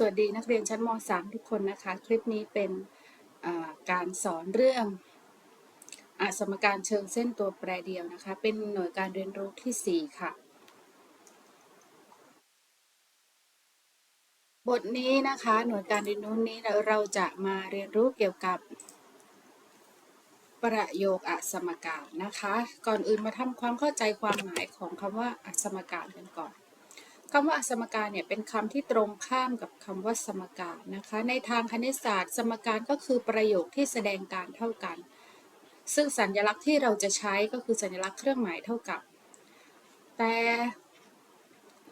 สวัสดีนักเรียนชั้นม .3 ทุกคนนะคะ คลิปนี้เป็นการสอนเรื่องอสมการเชิงเส้นตัวแปรเดียวนะคะ เป็นหน่วยการเรียนรู้ที่ 4 ค่ะ บทนี้นะคะหน่วยการเรียนรู้นี้เราเราจะมาเรียนรู้เกี่ยวกับประโยคอสมการนะคะ ก่อนอื่นมาทำความเข้าใจความหมายของคำว่าอสมการกันก่อน คำว่าอสมการเนี่ยเป็นคำที่ตรงข้ามกับคำว่าสมการนะคะ ในทางคณิตศาสตร์ สมการก็คือประโยคที่แสดงการเท่ากัน ซึ่งสัญลักษณ์ที่เราจะใช้ก็คือสัญลักษณ์เครื่องหมายเท่ากับ แต่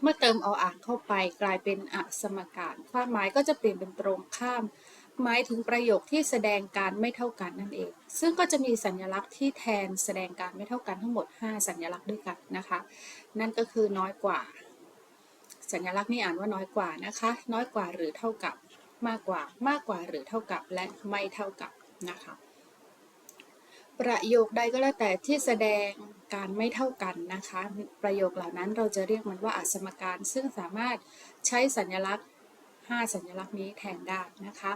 เมื่อเติมเอาอ่างเข้าไปกลายเป็นอสมการ ความหมายก็จะเปลี่ยนเป็นตรงข้าม หมายถึงประโยคที่แสดงการไม่เท่ากันนั่นเอง ซึ่งก็จะมีสัญลักษณ์ที่แทนแสดงการไม่เท่ากันทั้งหมด 5 สัญลักษณ์ด้วยกันนะคะ นั่นก็คือน้อยกว่า สัญลักษณ์นี้อ่านว่าน้อยกว่านะคะ น้อยกว่าหรือเท่ากับ มากกว่า มากกว่าหรือเท่ากับ และไม่เท่ากับนะคะ ประโยคใดก็แล้วแต่ที่แสดงการไม่เท่ากันนะคะ ประโยคเหล่านั้นเราจะเรียกมันว่าอสมการ ซึ่งสามารถใช้สัญลักษณ์ 5 สัญลักษณ์นี้แทนได้นะคะ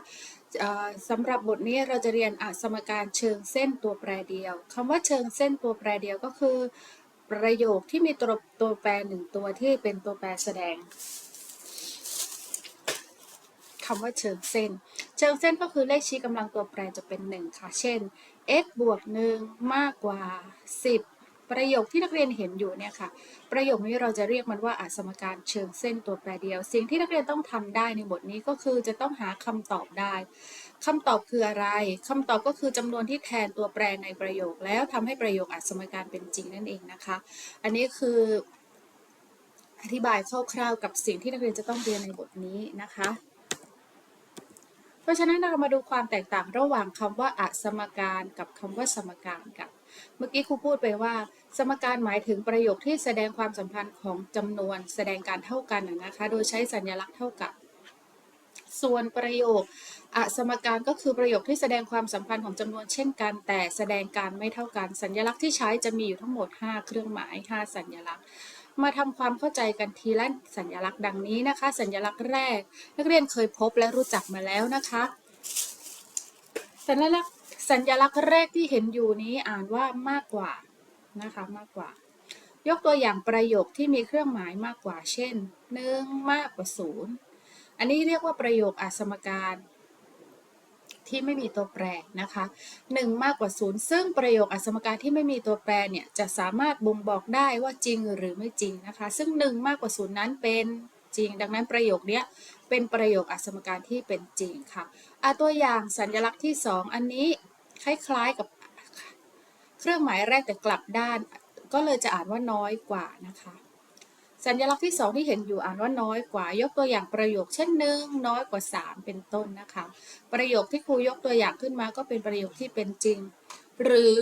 สำหรับบทนี้เราจะเรียนอสมการเชิงเส้นตัวแปรเดียวคำว่าเชิงเส้นตัวแปรเดียวก็คือ ประโยคที่มีตัวตัวแปรหนึ่งตัวที่เป็นตัวแปรแสดงคำว่าเชิงเส้น เชิงเส้นก็คือเลขชี้กำลังตัวแปรจะเป็น 1 ค่ะ เช่น x บวก1มากกว่า 10 ประโยคที่นักเรียนเห็นอยู่เนี่ยค่ะ ประโยคนี้เราจะเรียกมันว่าอสมการเชิงเส้นตัวแปรเดียว สิ่งที่นักเรียนต้องทำได้ในบทนี้ก็คือจะต้องหาคำตอบได้ คำตอบคืออะไร คำตอบก็คือจำนวนที่แทนตัวแปรในประโยค แล้วทำให้ประโยคอสมการเป็นจริงนั่นเองนะคะ อันนี้คือ อธิบายคร่าวๆกับสิ่งที่นักเรียนจะต้องเรียนในบทนี้นะคะ เพราะฉะนั้นเรามาดูความแตกต่างระหว่างคำว่าอสมการกับคำว่าสมการกัน เมื่อกี้ครูพูดไปว่า สมการหมายถึงประโยคที่แสดงความสัมพันธ์ของจำนวนแสดงการเท่ากันนะนะคะ โดยใช้สัญลักษณ์เท่ากับ ส่วนประโยคอสมการก็คือประโยคที่แสดงความสัมพันธ์ของจำนวนเช่นกัน แต่แสดงการไม่เท่ากัน สัญลักษณ์ที่ใช้จะมีอยู่ทั้งหมด 5 เครื่องหมาย 5 สัญลักษณ์ มาทำความเข้าใจกันทีละสัญลักษณ์ดังนี้นะคะ สัญลักษณ์แรก นักเรียนเคยพบและรู้จักมาแล้วนะคะ สัญลักษณ์สัญลักษณ์แรกที่เห็นอยู่นี้อ่านว่ามากกว่านะคะมากกว่า ยกตัวอย่างประโยคที่มีเครื่องหมายมากกว่า เช่น 1 มากกว่า 0 อันนี้เรียกว่าประโยคอสมการที่ไม่มีตัวแปรนะคะ1มากกว่า 0 ซึ่งประโยคอสมการที่ไม่มีตัวแปรเนี่ยจะสามารถบ่งบอกได้ว่าจริงหรือไม่จริงนะคะ ซึ่ง 1 มากกว่า 0 นั้นเป็นจริง ดังนั้นประโยคนี้เป็นประโยคอสมการที่เป็นจริงค่ะอาตัวอย่างสัญลักษณ์ที่ 2 อันนี้คล้าย ๆกับเครื่องหมายแรกแต่กลับด้าน ก็เลยจะอ่านว่าน้อยกว่านะคะ สัญลักษณ์ที่ 2 ที่เห็นอยู่อ่านว่าน้อยกว่ายกตัวอย่างประโยคเช่นหนึ่งน้อยกว่า 3 เป็นต้นนะคะ ประโยคที่ครูยกตัวอย่างขึ้นมาก็เป็นประโยคที่เป็นจริง หรือ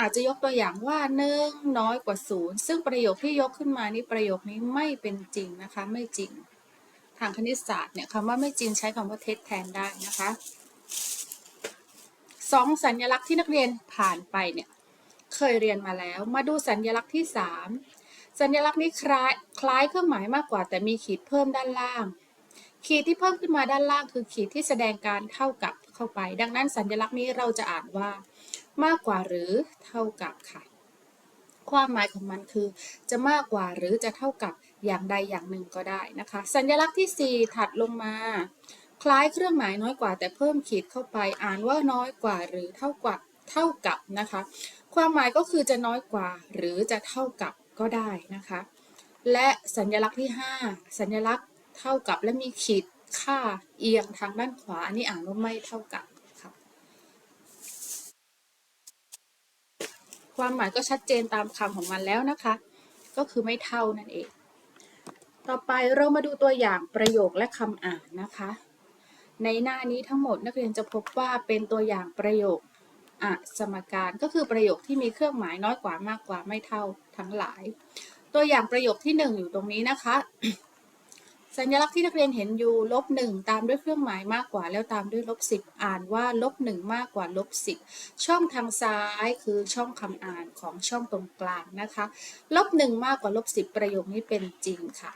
อาจจะยกตัวอย่างว่าหนึ่งน้อยกว่า 0 ซึ่งประโยคที่ยกขึ้นมานี้ประโยคนี้ไม่เป็นจริงนะคะไม่จริง ทางคณิตศาสตร์เนี่ยคำว่าไม่จริงใช้คำว่าเท็จแทนได้นะคะสองสัญลักษณ์ที่นักเรียนผ่านไปเนี่ยเคยเรียนมาแล้ว มาดูสัญลักษณ์ที่ 3 สัญลักษณ์นี้คล้ายคล้ายเครื่องหมายมากกว่า แต่มีขีดเพิ่มด้านล่าง ขีดที่เพิ่มขึ้นมาด้านล่างคือขีดที่แสดงการเท่ากับเข้าไป ดังนั้นสัญลักษณ์นี้เราจะอ่านว่า มากกว่าหรือเท่ากับค่ะ ความหมายของมันคือ จะมากกว่าหรือจะเท่ากับอย่างใดอย่างหนึ่งก็ได้นะคะ สัญลักษณ์ที่ 4 ถัดลงมา คล้ายเครื่องหมายน้อยกว่า แต่เพิ่มขีดเข้าไป อ่านว่าน้อยกว่าหรือเท่ากว่าเท่ากับนะคะ ความหมายก็คือจะน้อยกว่าหรือจะเท่ากับ ก็ได้นะคะ และสัญลักษณ์ที่ 5 สัญลักษณ์เท่ากับและมีขีดค่าเอียงทางด้านขวา อันนี้อ่านว่าไม่เท่ากับค่ะความหมายก็ชัดเจนตามคำของมันแล้วนะคะ ก็คือไม่เท่านั่นเอง ต่อไปเรามาดูตัวอย่างประโยคและคำอ่านนะคะ ในหน้านี้ทั้งหมดนักเรียนจะพบว่าเป็นตัวอย่างประโยคอสมการก็คือประโยคที่มีเครื่องหมายน้อยกว่ามากกว่าไม่เท่า ทั้งหลาย ตัวอย่างประโยคที่ 1 อยู่ตรงนี้นะคะ สัญลักษณ์ที่นักเรียนเห็นอยู่ลบหนึ่งตามด้วยเครื่องหมายมากกว่า แล้วตามด้วยลบสิบอ่านว่าลบหนึ่งมากกว่าลบสิบช่องทางซ้ายคือช่องคำอ่านของช่องตรงกลางนะคะลบหนึ่งมากกว่าลบสิบประโยคนี้เป็นจริงค่ะ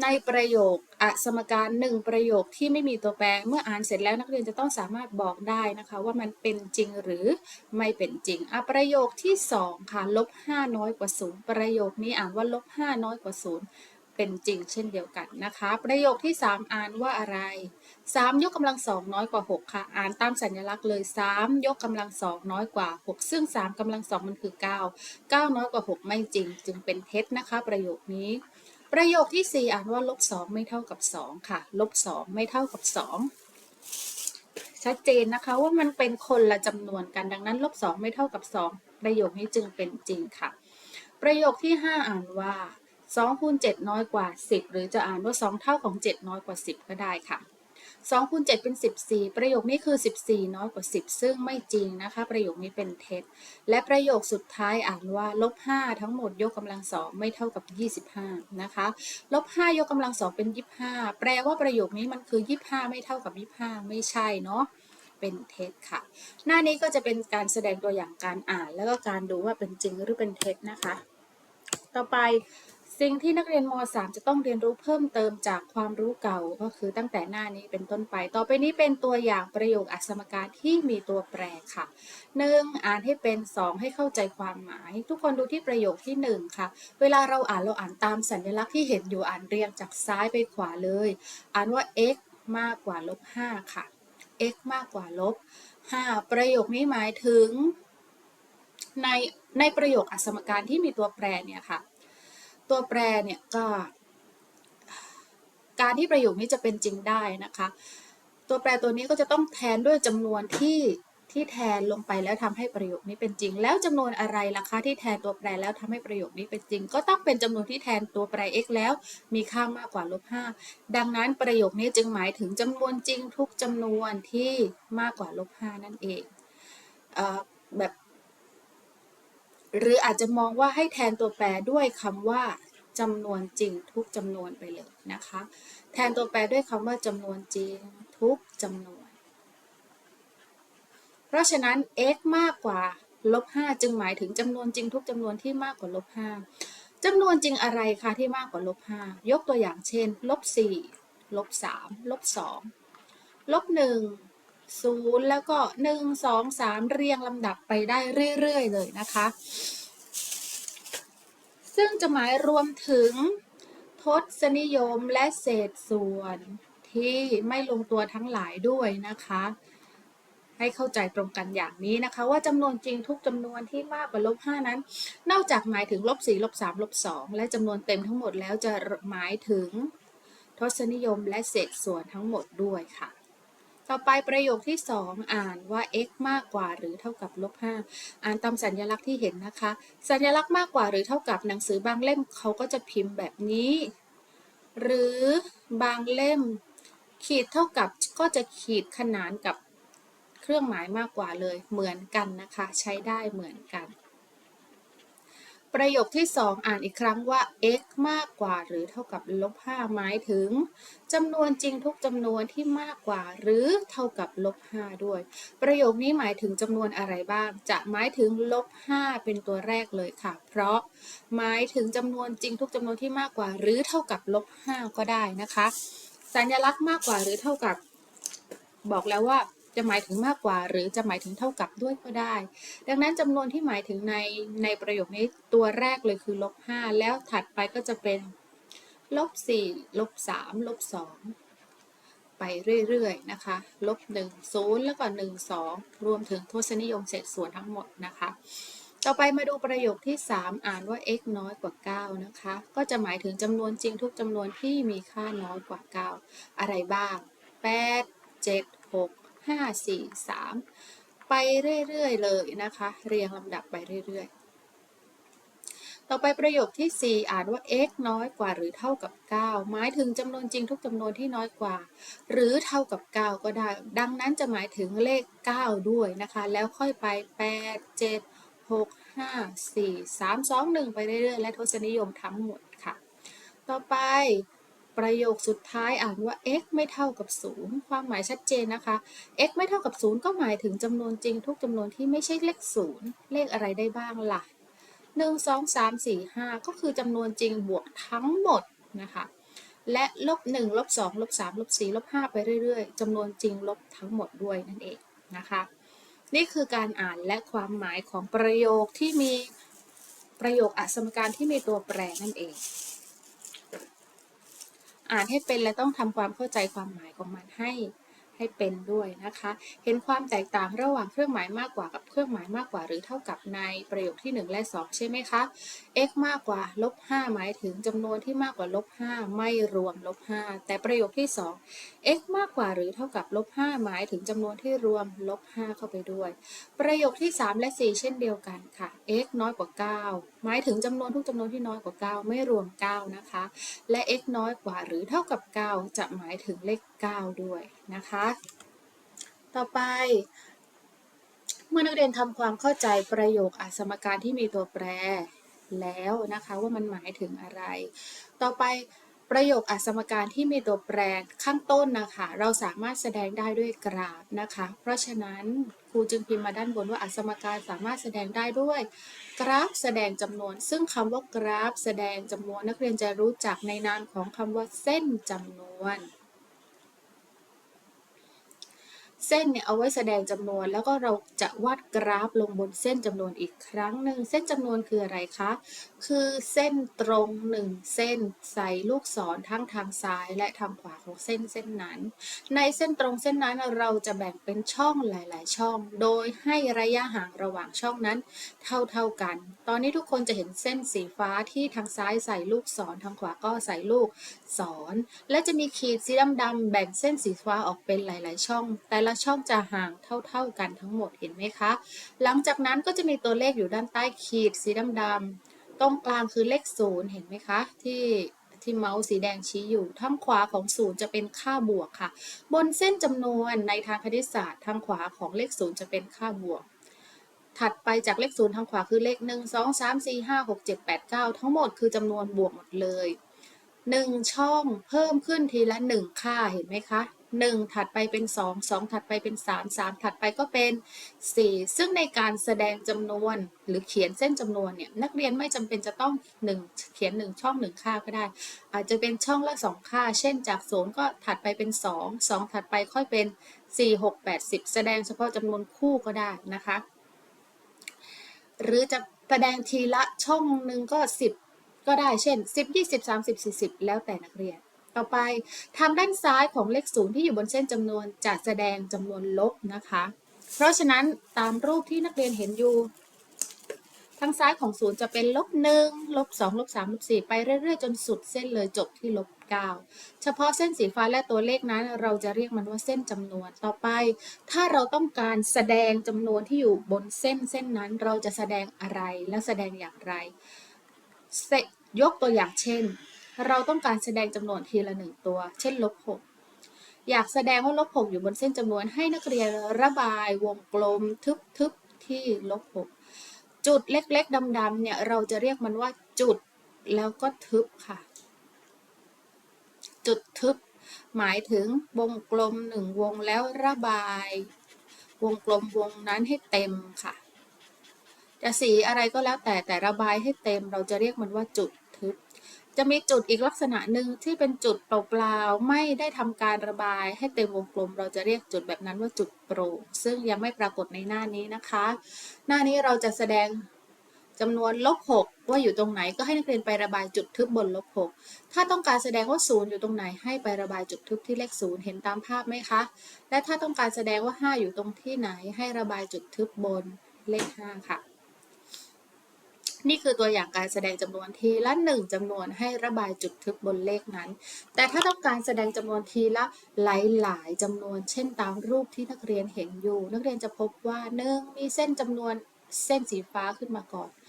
ในประโยคอสมการหนึ่งประโยคที่ไม่มีตัวแปร เมื่ออ่านเสร็จแล้วนักเรียนจะต้องสามารถบอกได้นะคะว่ามันเป็นจริงหรือไม่เป็นจริงอะประโยคที่สองค่ะลบห้าน้อยกว่าศูนย์ประโยคนี้อ่านว่าลบห้าน้อยกว่าศูนย์เป็นจริงเช่นเดียวกันนะคะ ประโยคที่สามอ่านว่าอะไรสามยกกำลังสองน้อยกว่าหกค่ะ อ่านตามสัญลักษณ์เลยสามยกกำลังสองน้อยกว่าหกซึ่งสามกำลังสองมันคือเก้าเก้าน้อยกว่าหกไม่จริง จึงเป็นเท็จนะคะ ประโยคนี้ ประโยคที่ 4 อ่านว่าลบ2ไม่เท่ากับ 2 ค่ะ ลบ2ไม่เท่ากับ 2 ชัดเจนนะคะว่ามันเป็นคนละจำนวนกันดังนั้นลบ2ไม่เท่ากับ 2 ประโยคนี้จึงเป็นจริงค่ะ ประโยคที่ 5 อ่านว่า2คูณ7น้อยกว่า 10 หรือจะอ่านว่า 2 เท่าของ 7 น้อยกว่า 10 ก็ได้ค่ะ 2คูณ7เป็น 14 ประโยคนี้คือ 14 น้อยกว่า 10 ซึ่งไม่จริงนะคะ ประโยคนี้เป็นเท็จ และประโยคสุดท้ายอ่านว่าลบ5ทั้งหมดยกกำลังสองไม่เท่ากับ 25 นะคะลบ5ยกกำลังสองเป็น 25 แปลว่าประโยคนี้มันคือ 25 ไม่เท่ากับ 25 ไม่ใช่เนาะเป็นเท็จค่ะ หน้านี้ก็จะเป็นการแสดงตัวอย่างการอ่าน แล้วก็การดูว่าเป็นจริงหรือเป็นเท็จนะคะ ต่อไป สิ่งที่นักเรียนม .3 จะต้องเรียนรู้เพิ่มเติมจากความรู้เก่าก็คือตั้งแต่หน้านี้เป็นต้นไป ต่อไปนี้เป็นตัวอย่างประโยคอักษรการที่มีตัวแปรค่ะ 1. อ่านให้เป็น 2 ให้เข้าใจความหมาย ทุกคนดูที่ประโยคที่ 1 ค่ะ เวลาเราอ่านเราอ่านตามสัญลักษณ์ที่เห็นอยู่อ่านเรียงจากซ้ายไปขวาเลย อ่านว่า x มากกว่าลบ5ค่ะ x มากกว่าลบ5ประโยคนี้หมายถึง ในในประโยคอักษรการที่มีตัวแปรเนี่ยค่ะ ตัวแปรเนี่ยก็การที่ประโยคนี้จะเป็นจริงได้นะคะ ตัวแปรตัวนี้ก็จะต้องแทนด้วยจำนวนที่ที่แทนลงไปแล้วทำให้ประโยคนี้เป็นจริง แล้วจำนวนอะไรล่ะคะที่แทนตัวแปรแล้วทำให้ประโยคนี้เป็นจริง ก็ต้องเป็นจำนวนที่แทนตัวแปร x แล้วมีค่ามากกว่าลบ5ดังนั้นประโยคนี้จึงหมายถึงจำนวนจริงทุกจำนวนที่มากกว่าลบ5นั่นเองเออแบบ หรืออาจจะมองว่าให้แทนตัวแปรด้วยคำว่าจำนวนจริงทุกจำนวนไปเลยนะคะ แทนตัวแปรด้วยคำว่าจำนวนจริงทุกจำนวน เพราะฉะนั้น x มากกว่าลบ5จึงหมายถึงจำนวนจริงทุกจำนวนที่มากกว่าลบ5จำนวนจริงอะไรคะที่มากกว่าลบ5ยกตัวอย่างเช่นลบ4ลบ3ลบ2ลบ1 0 แล้วก็ 1 2 3 เรียงลำดับไปได้เรื่อย ๆ เลยนะคะ ซึ่งจะหมายรวมถึงทศนิยมและเศษส่วนที่ไม่ลงตัวทั้งหลายด้วยนะคะ ให้เข้าใจตรงกันอย่างนี้นะคะ ว่าจำนวนจริงทุกจำนวนที่มากกว่าลบ5นั้น นอกจากหมายถึงลบ4ลบ3ลบ2และจำนวนเต็มทั้งหมดแล้วจะหมายถึงทศนิยมและเศษส่วนทั้งหมดด้วยค่ะ ต่อไปประโยคที่ 2 อ่านว่า x มากกว่าหรือเท่ากับลบ5อ่านตามสัญลักษณ์ที่เห็นนะคะ สัญลักษณ์มากกว่าหรือเท่ากับหนังสือบางเล่มเขาก็จะพิมพ์แบบนี้ หรือบางเล่ม ขีดเท่ากับก็จะขีดขนานกับเครื่องหมายมากกว่าเลยเหมือนกันนะคะ ใช้ได้เหมือนกัน ประโยคที่ 2 อ่านอีกครั้งว่า x มากกว่าหรือเท่ากับลบ5หมายถึงจำนวนจริงทุกจำนวนที่มากกว่า หรือเท่ากับลบ5ด้วย ประโยคนี้หมายถึงจำนวนอะไรบ้าง จะหมายถึงลบ5เป็นตัวแรกเลยค่ะ เพราะหมายถึงจำนวนจริงทุกจำนวนที่มากกว่า หรือเท่ากับลบ5ก็ได้นะคะ สัญลักษณ์มากกว่าหรือเท่ากับ บอกแล้วว่า จะหมายถึงมากกว่า หรือจะหมายถึงเท่ากับด้วยก็ได้ ดังนั้นจำนวนที่หมายถึงในในประโยคนี้ตัวแรกเลยคือลบ5แล้วถัดไปก็จะเป็นลบ4ลบ3ลบ2ไปเรื่อยๆนะคะลบ1 0แล้วก็1 2รวมถึงทศนิยมเศษส่วนทั้งหมดนะคะ ต่อไปมาดูประโยคที่ 3 อ่านว่า x น้อยกว่า 9 นะคะ ก็จะหมายถึงจำนวนจริงทุกจำนวนที่มีค่าน้อยกว่า 9 อะไรบ้าง 8 7 6 5 4 3ไปเรื่อยๆเลยนะคะ เรียงลำดับไปเรื่อยๆ ต่อไปประโยคที่ 4 อ่านว่า x น้อยกว่าหรือเท่ากับ 9 หมายถึงจำนวนจริงทุกจำนวนที่น้อยกว่า หรือเท่ากับ 9 ก็ได้ ดังนั้นจะหมายถึงเลข 9 ด้วยนะคะ แล้วค่อยไป 8 7 6 5 4 3 2 1 ไปเรื่อยๆ และทศนิยมทั้งหมดค่ะ ต่อไป ประโยคสุดท้ายอ่านว่า x ไม่เท่ากับ 0 ความหมายชัดเจนนะคะ x ไม่เท่ากับ 0 ก็หมายถึงจำนวนจริงทุกจำนวนที่ไม่ใช่เลข 0 เลขอะไรได้บ้างล่ะ 1 2 3 4 5 ก็คือจำนวนจริงบวกทั้งหมดนะคะ และลบ1ลบ2ลบ3ลบ4ลบ5ไปเรื่อยๆจำนวนจริงลบทั้งหมดด้วยนั่นเองนะคะ นี่คือการอ่านและความหมายของประโยคที่มีประโยคอสมการที่มีตัวแปรนั่นเอง อ่านให้เป็นและต้องทำความเข้าใจความหมายของมันให้ ให้เป็นด้วยนะคะ เห็นความแตกต่างระหว่างเครื่องหมายมากกว่ากับเครื่องหมายมากกว่าหรือเท่ากับในประโยคที่ 1 และ 2 ใช่ไหมคะ x มากกว่าลบ5หมายถึงจำนวนที่มากกว่าลบ5ไม่รวมลบ5แต่ประโยคที่ 2 x มากกว่าหรือเท่ากับลบ5หมายถึงจำนวนที่รวมลบ5เข้าไปด้วย ประโยคที่ 3 และ 4 เช่นเดียวกันค่ะ x น้อยกว่า 9 หมายถึงจำนวนทุกจำนวนที่น้อยกว่า 9 ไม่รวม 9 นะคะ และ x น้อยกว่าหรือเท่ากับ 9 จะหมายถึงเลข 9 ด้วยนะคะ ต่อไป เมื่อนักเรียนทำความเข้าใจประโยคอสมการที่มีตัวแปรแล้วนะคะว่ามันหมายถึงอะไร ต่อไปประโยคอสมการที่มีตัวแปรข้างต้นนะคะ เราสามารถแสดงได้ด้วยกราฟนะคะ เพราะฉะนั้นครูจึงพิมพ์มาด้านบนว่าอสมการสามารถแสดงได้ด้วย กราฟแสดงจำนวน ซึ่งคำว่ากราฟ แสดงจำนวนนักเรียนจะรู้จักในนามของคำว่าเส้นจำนวน เส้นเนี่ยเอาไว้แสดงจำนวน แล้วก็เราจะวาดกราฟลงบนเส้นจำนวนอีกครั้งหนึ่งเส้นจำนวนคืออะไรคะ คือเส้นตรงหนึ่งเส้นใส่ลูกศรทั้งทางซ้ายและทางขวาของเส้นเส้นนั้น ในเส้นตรงเส้นนั้นเราจะแบ่งเป็นช่องหลาย ๆ ช่อง โดยให้ระยะห่างระหว่างช่องนั้น เท่า ๆกัน ตอนนี้ทุกคนจะเห็นเส้นสีฟ้าที่ทางซ้ายใส่ลูกศรทางขวาก็ใส่ลูกศรและจะมีขีดสีดำๆแบ่งเส้นสีฟ้าออกเป็นหลาย ๆ ช่อง แต่ละช่องจะห่างเท่า ๆกันทั้งหมดเห็นไหมคะ หลังจากนั้นก็จะมีตัวเลขอยู่ด้านใต้ขีดสีดำๆตรงกลางคือเลขศูนย์เห็นไหมคะ ที่ที่เมาส์สีแดงชี้อยู่ทางขวาของศูนย์จะเป็นค่าบวกค่ะ บนเส้นจำนวนในทางคณิตศาสตร์ทางขวาของเลขศูนย์จะเป็นค่าบวก ถัดไปจากเลขศูนย์ทางขวาคือเลข 1 2 3 4 5 6 7 8 9 ทั้งหมดคือจำนวนบวกหมดเลย 1 ช่องเพิ่มขึ้นทีละ 1 ค่าเห็นไหมคะ 1 ถัดไปเป็น 2 2 ถัดไปเป็น 3 3 ถัดไปก็เป็น 4 ซึ่งในการแสดงจำนวนหรือเขียนเส้นจำนวนเนี่ยนักเรียนไม่จำเป็นจะต้อง 1 เขียน 1 ช่อง 1 ค่าก็ได้ อาจจะเป็นช่องละ 2 ค่า เช่นจาก 0 ก็ถัดไปเป็น 2 2 ถัดไปค่อยเป็น 4 6 8 10 แสดงเฉพาะจำนวนคู่ก็ได้นะคะ หรือจะแสดงทีละช่องหนึ่งก็ 10 ก็ได้เช่น 10 20 30 40 แล้วแต่นักเรียน ต่อไปทางด้านซ้ายของเลขศูนย์ที่อยู่บนเส้นจำนวนจะแสดงจำนวนลบนะคะ เพราะฉะนั้นตามรูปที่นักเรียนเห็นอยู่ ทางซ้ายของศูนย์จะเป็นลบหนึ่งลบสองลบสามลบสี่ไปเรื่อยๆ จนสุดเส้นเลยจบที่ลบเก้าเฉพาะเส้นสีฟ้าและตัวเลขนั้น เราจะเรียกมันว่าเส้นจำนวนต่อไป ถ้าเราต้องการแสดงจำนวนที่อยู่บนเส้นเส้นนั้น เราจะแสดงอะไรและแสดงอย่างไรยกตัวอย่างเช่น เราต้องการแสดงจำนวนทีละหนึ่งตัว เช่นลบหกอยากแสดงว่าลบหกอยู่บนเส้นจำนวนให้นักเรียนระบายวงกลมทึบๆที่ลบหกจุดเล็กๆดำๆเนี่ยเราจะเรียกมันว่าจุดแล้วก็ทึบค่ะ จุดทึบ หมายถึงวงกลมหนึ่งวงแล้วระบาย วงกลมวงนั้นให้เต็มค่ะ จะสีอะไรก็แล้วแต่แต่ระบายให้เต็ม เราจะเรียกมันว่าจุดทึบ จะมีจุดอีกลักษณะหนึ่งที่เป็นจุดเปล่าๆ ไม่ได้ทำการระบายให้เต็มวงกลม เราจะเรียกจุดแบบนั้นว่าจุดโปร่ง ซึ่งยังไม่ปรากฏในหน้านี้นะคะ หน้านี้เราจะแสดงจำนวนลบ6ว่าอยู่ตรงไหนก็ให้นักเรียนไประบายจุดทึบบนลบ6ถ้าต้องการแสดงว่าศูนย์อยู่ตรงไหนให้ไประบายจุดทึบที่เลขศูนย์เห็นตามภาพไหมคะ และถ้าต้องการแสดงว่า 5 อยู่ตรงที่ไหนให้ระบายจุดทึบบนเลข5ค่ะ นี่คือตัวอย่างการแสดงจำนวนทีละหนึ่งจำนวนให้ระบายจุดทึบบนเลขนั้น แต่ถ้าต้องการแสดงจำนวนทีละหลายๆจำนวน เช่นตามรูปที่นักเรียนเห็นอยู่ นักเรียนจะพบว่าหนึ่งมีเส้นจำนวนเส้นสีฟ้าขึ้นมาก่อน 2.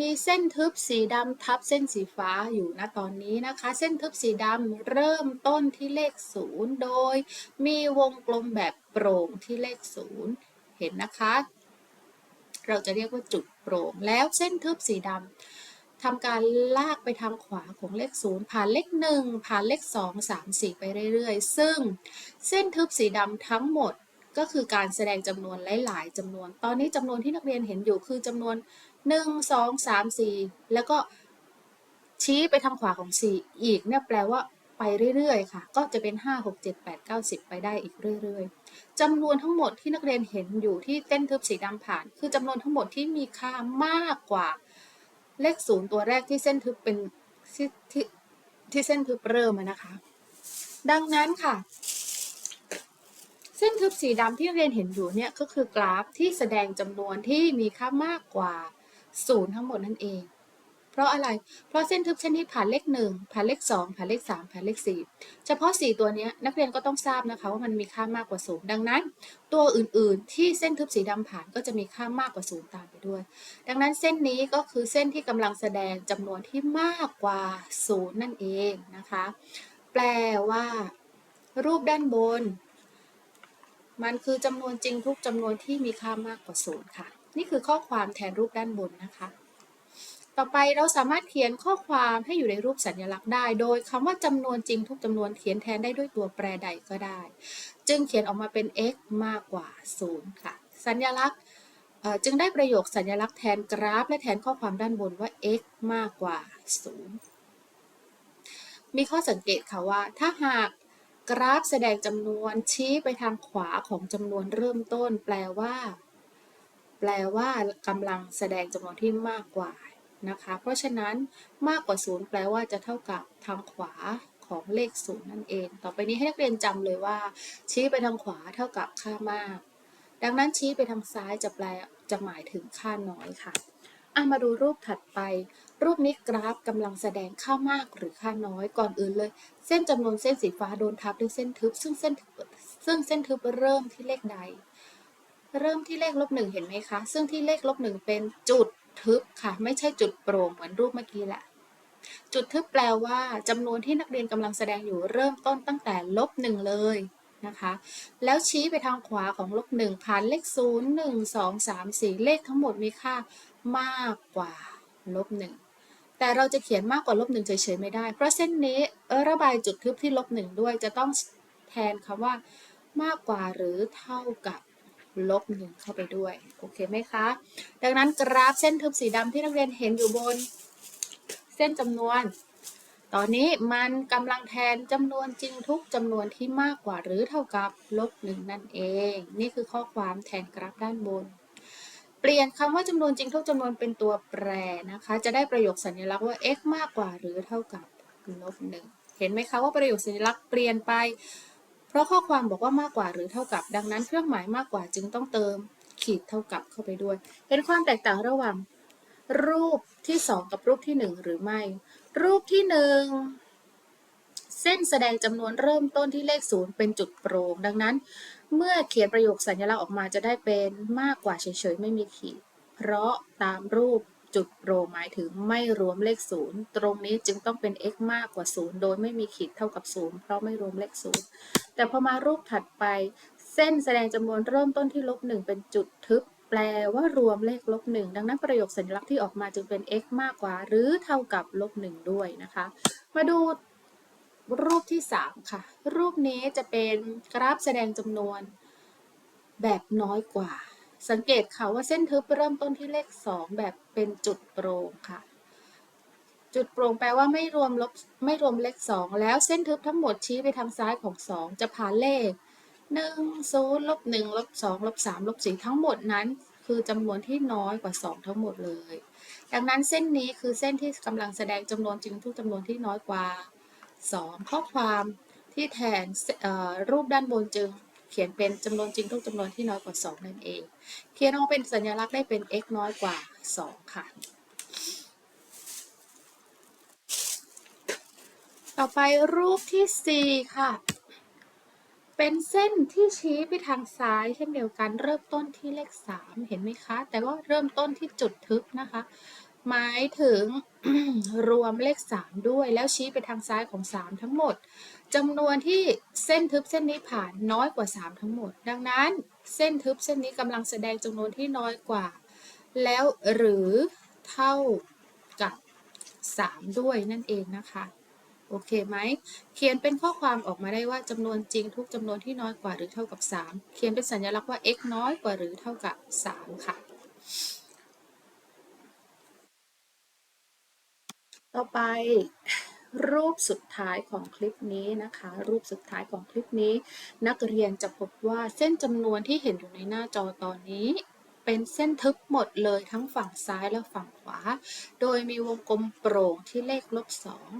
มีเส้นทึบสีดำทับเส้นสีฟ้าอยู่ณตอนนี้นะคะ เส้นทึบสีดำเริ่มต้นที่เลข 0 โดย มีวงกลมแบบโปร่งที่เลข 0 เห็นนะคะ เราจะเรียกว่าจุด โปร่ง แล้วเส้นทึบสีดำทำการลากไปทางขวาของเลข 0 ผ่านเลข 1 ผ่านเลข 2 3 4 ไปเรื่อยๆ ซึ่งเส้นทึบสีดำทั้งหมดก็คือการแสดงจำนวนหลาย ๆจำนวน ตอนนี้จำนวนที่นักเรียนเห็นอยู่คือจำนวน 1 2 3 4 แล้วก็ชี้ไปทางขวาของ 4 อีกเนี่ยแปลว่า ไปเรื่อยๆ ค่ะ ก็จะเป็น 5 6 7 8 9 10 ไปได้อีกเรื่อยๆจำนวนทั้งหมดที่นักเรียนเห็นอยู่ที่เส้นทึบสีดำผ่าน คือจำนวนทั้งหมดที่มีค่ามากกว่าเลขศูนย์ตัวแรกที่เส้นทึบเป็นที่ที่ที่เส้นทึบเริ่มนะคะ ดังนั้นค่ะ เส้นทึบสีดำที่นักเรียนเห็นอยู่เนี่ยก็คือกราฟที่แสดงจำนวนที่มีค่ามากกว่าศูนย์ทั้งหมดนั่นเอง เพราะอะไร เพราะเส้นทึบเส้นนี้ผ่านเลข1ผ่านเลข2ผ่านเลข3ผ่านเลข4เฉพาะ4ตัวนี้นักเรียนก็ต้องทราบนะคะว่ามันมีค่ามากกว่าศูนย์ดังนั้น ตัวอื่นๆ ที่เส้นทึบสีดำผ่านก็จะมีค่ามากกว่าศูนย์ตามไปด้วย ดังนั้นเส้นนี้ก็คือเส้นที่กำลังแสดงจำนวนที่มากกว่าศูนย์นั่นเองนะคะ แปลว่า รูปด้านบน มันคือจำนวนจริงทุกจำนวนที่มีค่ามากกว่าศูนย์ค่ะ นี่คือข้อความแทนรูปด้านบนนะคะ ต่อไปเราสามารถเขียนข้อความให้อยู่ในรูปสัญลักษณ์ได้ โดยคำว่าจำนวนจริงทุกจำนวนเขียนแทนได้ด้วยตัวแปรใดก็ได้ จึงเขียนออกมาเป็น x มากกว่า 0 ค่ะ สัญลักษณ์จึงได้ประโยคสัญลักษณ์แทนกราฟ และแทนข้อความด้านบนว่า x มากกว่า 0 มีข้อสังเกตค่ะว่า ถ้าหากกราฟแสดงจำนวนชี้ไปทางขวาของจำนวนเริ่มต้น แปลว่า แปลว่ากำลังแสดงจำนวนที่มากกว่า นะคะ เพราะฉะนั้นมากกว่า 0 แปลว่าจะเท่ากับทางขวาของเลข 0 นั่นเอง ต่อไปนี้ให้นักเรียนจำเลยว่า ชี้ไปทางขวาเท่ากับค่ามาก ดังนั้นชี้ไปทางซ้ายจะแปลจะหมายถึงค่าน้อยค่ะอะมาดูรูปถัดไป รูปนี้กราฟกำลังแสดงค่ามากหรือค่าน้อยก่อนอื่นเลย เส้นจำนวนเส้นสีฟ้าโดนทับด้วยเส้นทึบ ซึ่งเส้นทึบซึ่งเส้นทึบเริ่มที่เลขใด เริ่มที่เลขลบหนึ่งเห็นไหมคะ ซึ่งที่เลขลบหนึ่งเป็นจุด ทึบค่ะ ไม่ใช่จุดโปร่งเหมือนรูปเมื่อกี้แหละจุดทึบแปลว่าจำนวนที่นักเรียนกำลังแสดงอยู่เริ่มต้นตั้งแต่ลบหนึ่งเลยนะคะ แล้วชี้ไปทางขวาของลบหนึ่งผ่านเลขศูนย์หนึ่งสองสามสี่เลขทั้งหมดมีค่ามากกว่าลบหนึ่งแต่เราจะเขียนมากกว่าลบหนึ่งเฉยๆไม่ได้ เพราะเส้นนี้เออระบายจุดทึบที่ลบหนึ่งด้วยจะต้องแทนคำว่ามากกว่าหรือเท่ากับ ลบหนึ่งเข้าไปด้วย โอเคไหมคะ ดังนั้นกราฟเส้นทึบสีดำที่นักเรียนเห็นอยู่บน เส้นจำนวน ตอนนี้มันกำลังแทนจำนวนจริงทุกจำนวนที่มากกว่าหรือเท่ากับลบหนึ่งนั่นเอง นี่คือข้อความแทนกราฟด้านบน เปลี่ยนคำว่าจำนวนจริงทุกจำนวนเป็นตัวแปรนะคะ จะได้ประโยคสัญลักษณ์ว่า x มากกว่าหรือเท่ากับลบหนึ่งเห็นไหมคะว่าประโยคสัญลักษณ์เปลี่ยนไป เพราะข้อความบอกว่ามากกว่าหรือเท่ากับ ดังนั้นเครื่องหมายมากกว่าจึงต้องเติมขีดเท่ากับเข้าไปด้วย เป็นความแตกต่างระหว่าง รูปที่ 2 กับรูปที่ 1 หรือไม่ รูปที่ 1 เส้นแสดงจำนวนเริ่มต้นที่เลข 0 เป็นจุดโปร่งดังนั้น เมื่อเขียนประโยคสัญลักษณ์ออกมาจะได้เป็นมากกว่าเฉยๆไม่มีขีด เพราะตามรูป จุดโปรหมายถึงไม่รวมเลข 0 ตรงนี้จึงต้องเป็น x มากกว่า 0 โดยไม่มีขีดเท่ากับ 0 เพราะไม่รวมเลข 0 แต่พอมารูปถัดไป เส้นแสดงจำนวนเริ่มต้นที่ลบ 1 เป็นจุดทึบ แปลว่ารวมเลขลบหดังนั้นประโยคสัญลักษณ์ที่ออกมาจึงเป็น x มากกว่า หรือเท่ากับลบหด้วยนะคะ มาดูรูปที่ 3 ค่ะ รูปนี้จะเป็นกราฟแสดงจำนวนแบบน้อยกว่า สังเกตค่ะว่าเส้นทึบเริ่มต้นที่เลข 2 แบบเป็นจุดโปร่งค่ะ จุดโปร่งแปลว่าไม่รวมลบไม่รวมเลข 2 แล้วเส้นทึบทั้งหมดชี้ไปทางซ้ายของ 2 จะผ่านเลข 1 0ลบ1ลบ2ลบ3ลบ4ทั้งหมดนั้น คือจำนวนที่น้อยกว่า 2 ทั้งหมดเลย ดังนั้นเส้นนี้คือเส้นที่กำลังแสดงจำนวนจริงทุกจำนวนที่น้อยกว่า 2 ข้อความที่แทนรูปด้านบนจึง เขียนเป็นจำนวนจริงทุกจำนวนที่น้อยกว่า 2 นั่นเอง เขียนออกเป็นสัญลักษณ์ได้เป็น x น้อยกว่า 2 ค่ะ ต่อไปรูปที่ 4 ค่ะ เป็นเส้นที่ชี้ไปทางซ้ายเช่นเดียวกัน เริ่มต้นที่เลข 3 เห็นไหมคะ แต่ว่าเริ่มต้นที่จุดทึบนะคะ หมายถึงรวมเลข 3 ด้วย แล้วชี้ไปทางซ้ายของ 3 ทั้งหมดจำนวนที่เส้นทึบเส้นนี้ผ่านน้อยกว่า 3 ทั้งหมด ดังนั้น เส้นทึบเส้นนี้กำลังแสดงจำนวนที่น้อยกว่า แล้วหรือเท่ากับ 3 ด้วยนั่นเองนะคะโอเคไหม เขียนเป็นข้อความออกมาได้ว่าจำนวนจริงทุกจำนวนที่น้อยกว่าหรือเท่ากับ 3 เขียนเป็นสัญลักษณ์ว่า x น้อยกว่าหรือเท่ากับ 3 ค่ะ ต่อไปรูปสุดท้ายของคลิปนี้นะคะ รูปสุดท้ายของคลิปนี้ นักเรียนจะพบว่าเส้นจำนวนที่เห็นอยู่ในหน้าจอตอนนี้ เป็นเส้นทึบหมดเลยทั้งฝั่งซ้ายและฝั่งขวา โดยมีวงกลมโปร่งที่เลขลบสอง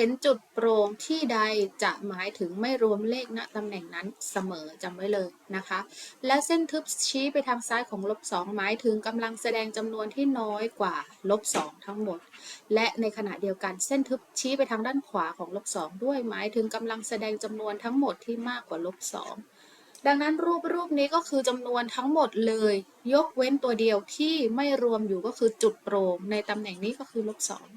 เห็นจุดโปร่งที่ใดจะหมายถึงไม่รวมเลขณตำแหน่งนั้นเสมอจำไว้เลยนะคะ และเส้นทึบชี้ไปทางซ้ายของลบสองหมายถึงกำลังแสดงจำนวนที่น้อยกว่าลบสองทั้งหมด และในขณะเดียวกันเส้นทึบชี้ไปทางด้านขวาของลบสองด้วยหมายถึงกำลังแสดงจำนวนทั้งหมดที่มากกว่าลบสองดังนั้นรูปรูปนี้ก็คือจำนวนทั้งหมดเลย ยกเว้นตัวเดียวที่ไม่รวมอยู่ก็คือจุดโปร่งในตำแหน่งนี้ก็คือลบสอง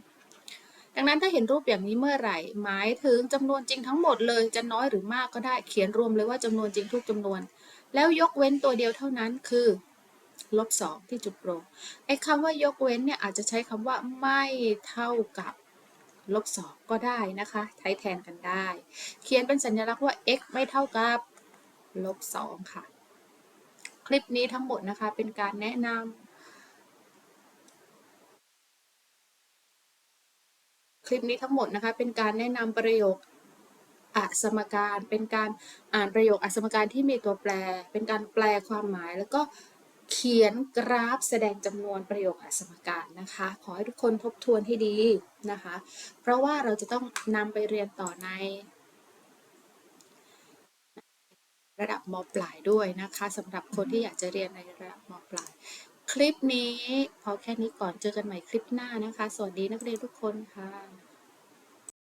ดังนั้นถ้าเห็นรูปอย่างนี้เมื่อไหร่ หมายถึงจำนวนจริงทั้งหมดเลยจะน้อยหรือมากก็ได้เขียนรวมเลยว่าจำนวนจริงทุกจำนวน แล้วยกเว้นตัวเดียวเท่านั้นคือลบสองที่จุดโปร่งไอ้คำว่ายกเว้นเนี่ยอาจจะใช้คำว่าไม่เท่ากับลบสองก็ได้นะคะ ใช้แทนกันได้ เขียนเป็นสัญลักษณ์ว่า x ไม่เท่ากับลบสองค่ะ คลิปนี้ทั้งหมดนะคะเป็นการแนะนำ ลิปนี้ทั้งหมดนะคะ เป็นการแนะนำประโยคอสมการ เป็นการอ่านประโยคอสมการที่มีตัวแปร เป็นการแปลความหมาย แล้วก็เขียนกราฟแสดงจำนวนประโยคอสมการนะคะ ขอให้ทุกคนทบทวนให้ดีนะคะ เพราะว่าเราจะต้องนำไปเรียนต่อใน ระดับมปลายด้วยนะคะสำหรับคนที่อยากจะเรียนในระดับมปลาย คลิปนี้พอแค่นี้ก่อนเจอกันใหม่คลิปหน้านะคะ สวัสดีนักเรียนทุกคนค่ะ